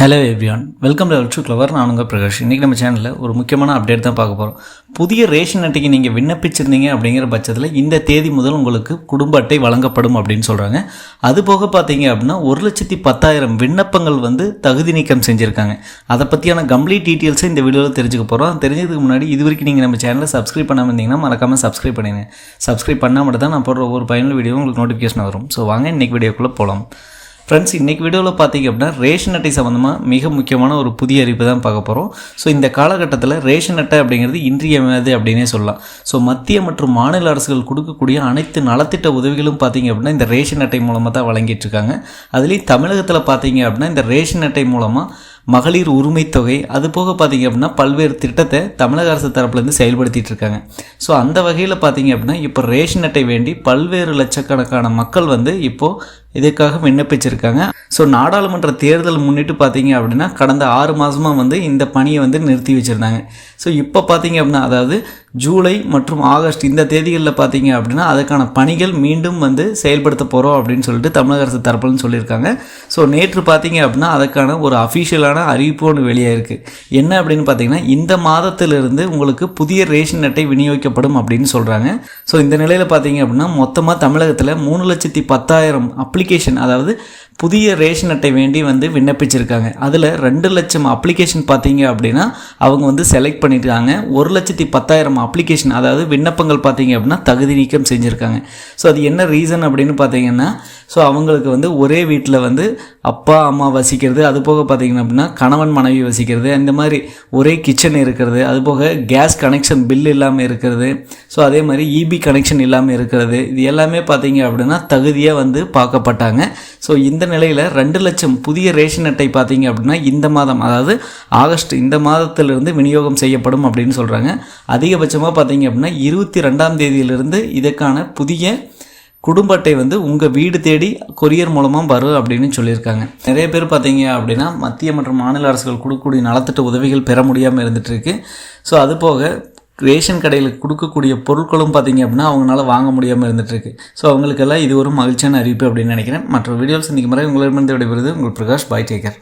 Hello everyone welcome to to clever நான் உங்கள் பிரகாஷ். இன்றைக்கி நம்ம சேனலில் ஒரு முக்கியமான அப்டேட் தான் பார்க்க போகிறோம் புதிய ரேஷன் அட்டைக்கு நீங்கள் விண்ணப்பிச்சிருந்தீங்க அப்படிங்கிற பட்சத்தில் இந்த தேதி முதல் உங்களுக்கு குடும்ப அட்டை வழங்கப்படும் அப்படின்னு சொல்கிறாங்க அது போக பார்த்தீங்க அப்படின்னா ஒரு லட்சத்தி பத்தாயிரம் விண்ணப்பங்கள் வந்து தகுதி நீக்கம் செஞ்சுருக்காங்க. அதை பற்றியான கம்ப்ளீட் டீட்டெயில்ஸை இந்த வீடியோவில் தெரிஞ்சுக்க போகிறோம் தெரிஞ்சதுக்கு முன்னாடி இது வரைக்கும் நீங்கள் நம்ம சேனலை சப்ஸ்கிரைப் பண்ணாமல் இருந்தீங்கன்னா மறக்காமல் சப்ஸ்கிரைப் பண்ணிடுங்க சப்ஸ்கிரைப் பண்ணால் மட்டும் தான் நான் போடுற ஒவ்வொரு பயனுள்ள வீடியோ உங்களுக்கு நோட்டிஃபிகேஷன் வரும். ஸோ வாங்க இன்றைக்கி வீடியோக்குள்ளே போகலாம் ஃப்ரெண்ட்ஸ் இன்றைக்கி வீடியோவில் பார்த்தீங்க அப்படின்னா ரேஷன் அட்டை சம்மந்தமாக மிக முக்கியமான ஒரு புதிய அறிவிப்பு தான் பார்க்க போகிறோம் ஸோ இந்த காலகட்டத்தில் ரேஷன் அட்டை அப்படிங்கிறது இன்றியமையாது அப்படின்னே சொல்லலாம். ஸோ மத்திய மற்றும் மாநில அரசுகள் கொடுக்கக்கூடிய அனைத்து நலத்திட்ட உதவிகளும் பார்த்தீங்க அப்படின்னா இந்த ரேஷன் அட்டை மூலமாக தான் வழங்கிட்டு இருக்காங்க. அதுலேயும் தமிழகத்தில் பார்த்தீங்க அப்படின்னா இந்த ரேஷன் அட்டை மூலமாக மகளிர் உரிமை தொகை அது போக பார்த்தீங்க அப்படின்னா பல்வேறு திட்டத்தை தமிழக அரசு தரப்புலேருந்து செயல்படுத்திட்டு இருக்காங்க. ஸோ அந்த வகையில் பார்த்தீங்க அப்படின்னா இப்போ ரேஷன் அட்டை வேண்டி பல்வேறு லட்சக்கணக்கான மக்கள் வந்து இப்போது இதுக்காக விண்ணப்பிச்சிருக்காங்க. ஸோ நாடாளுமன்ற தேர்தல் முன்னிட்டு பார்த்தீங்க அப்படின்னா கடந்த ஆறு மாதமாக வந்து இந்த பணியை வந்து நிறுத்தி வச்சுருந்தாங்க. ஸோ இப்போ பார்த்தீங்க அப்படின்னா அதாவது ஜூலை மற்றும் ஆகஸ்ட் இந்த தேதிகளில் பார்த்தீங்க அப்படின்னா அதுக்கான பணிகள் மீண்டும் வந்து செயல்படுத்த போகிறோம் அப்படின்னு சொல்லிட்டு தமிழக அரசு தரப்புலன்னு சொல்லியிருக்காங்க. ஸோ நேற்று பார்த்தீங்க அப்படின்னா அதுக்கான ஒரு அஃபிஷியலான அறிவிப்பு ஒன்று வெளியாயிருக்கு. என்ன அப்படின்னு பார்த்தீங்கன்னா இந்த மாதத்திலிருந்து உங்களுக்கு புதிய ரேஷன் அட்டை விநியோகிக்கப்படும் அப்படின்னு சொல்கிறாங்க ஸோ இந்த நிலையில் பார்த்தீங்க அப்படின்னா மொத்தமாக தமிழகத்தில் மூணு லட்சத்தி பத்தாயிரம் அப்ளிகேஷன் அப்ளிகேஷன் அதாவது புதிய ரேஷன் அட்டை வேண்டி வந்து விண்ணப்பிச்சிருக்காங்க. அதில் ரெண்டு லட்சம் அப்ளிகேஷன் பார்த்தீங்க அப்படின்னா அவங்க வந்து செலக்ட் பண்ணியிருக்காங்க ஒரு லட்சத்தி பத்தாயிரம் அப்ளிகேஷன் அதாவது விண்ணப்பங்கள் பார்த்தீங்க அப்படின்னா தகுதி நீக்கம் செஞ்சுருக்காங்க. ஸோ அது என்ன ரீசன் அப்படின்னு பார்த்தீங்கன்னா ஸோ அவங்களுக்கு வந்து ஒரே வீட்டில் வந்து அப்பா அம்மா வசிக்கிறது அது போக பார்த்தீங்கன்னா அப்படின்னா கணவன் மனைவி வசிக்கிறது இந்த மாதிரி ஒரே கிச்சன் இருக்கிறது அது போக கேஸ் கனெக்ஷன் பில் இல்லாமல் இருக்கிறது ஸோ அதே மாதிரி இபி கனெக்ஷன் இல்லாமல் இருக்கிறது இது எல்லாமே பார்த்தீங்க அப்படின்னா தகுதியாக வந்து பார்க்கப்பட்டாங்க. ஸோ இந்த நிலையில் ரெண்டு லட்சம் புதிய ரேஷன் அட்டை பார்த்தீங்க அப்படின்னா இந்த மாதம் அதாவது ஆகஸ்ட் இந்த மாதத்திலிருந்து விநியோகம் செய்யப்படும் அப்படின்னு சொல்கிறாங்க அதிகபட்சமாக பார்த்தீங்க அப்படின்னா இருபத்தி ரெண்டாம் தேதியிலிருந்து இதற்கான புதிய குடும்ப அட்டை வந்து உங்கள் வீடு தேடி கொரியர் மூலமாக வரும் அப்படின்னு சொல்லியிருக்காங்க. நிறைய பேர் பார்த்தீங்க அப்படின்னா மத்திய மற்றும் மாநில அரசுகள் கொடுக்கக்கூடிய நலத்திட்ட உதவிகள் பெற முடியாமல் இருந்துகிட்ருக்கு ஸோ அது போக ரேஷன் கடையில் கொடுக்கக்கூடிய பொருட்களும் பார்த்தீங்க அப்படின்னா அவங்களால வாங்க முடியாமல் இருந்துகிட்ருக்கு ஸோ அவங்களுக்கெல்லாம் இது ஒரு மகிழ்ச்சியான அறிவிப்பு அப்படின்னு நினைக்கிறேன். மற்ற வீடியோவில் சந்திக்கும் முறை உங்களிடமிருந்து விடைபெறுது உங்கள் பிரகாஷ் பாய் டேக்கர்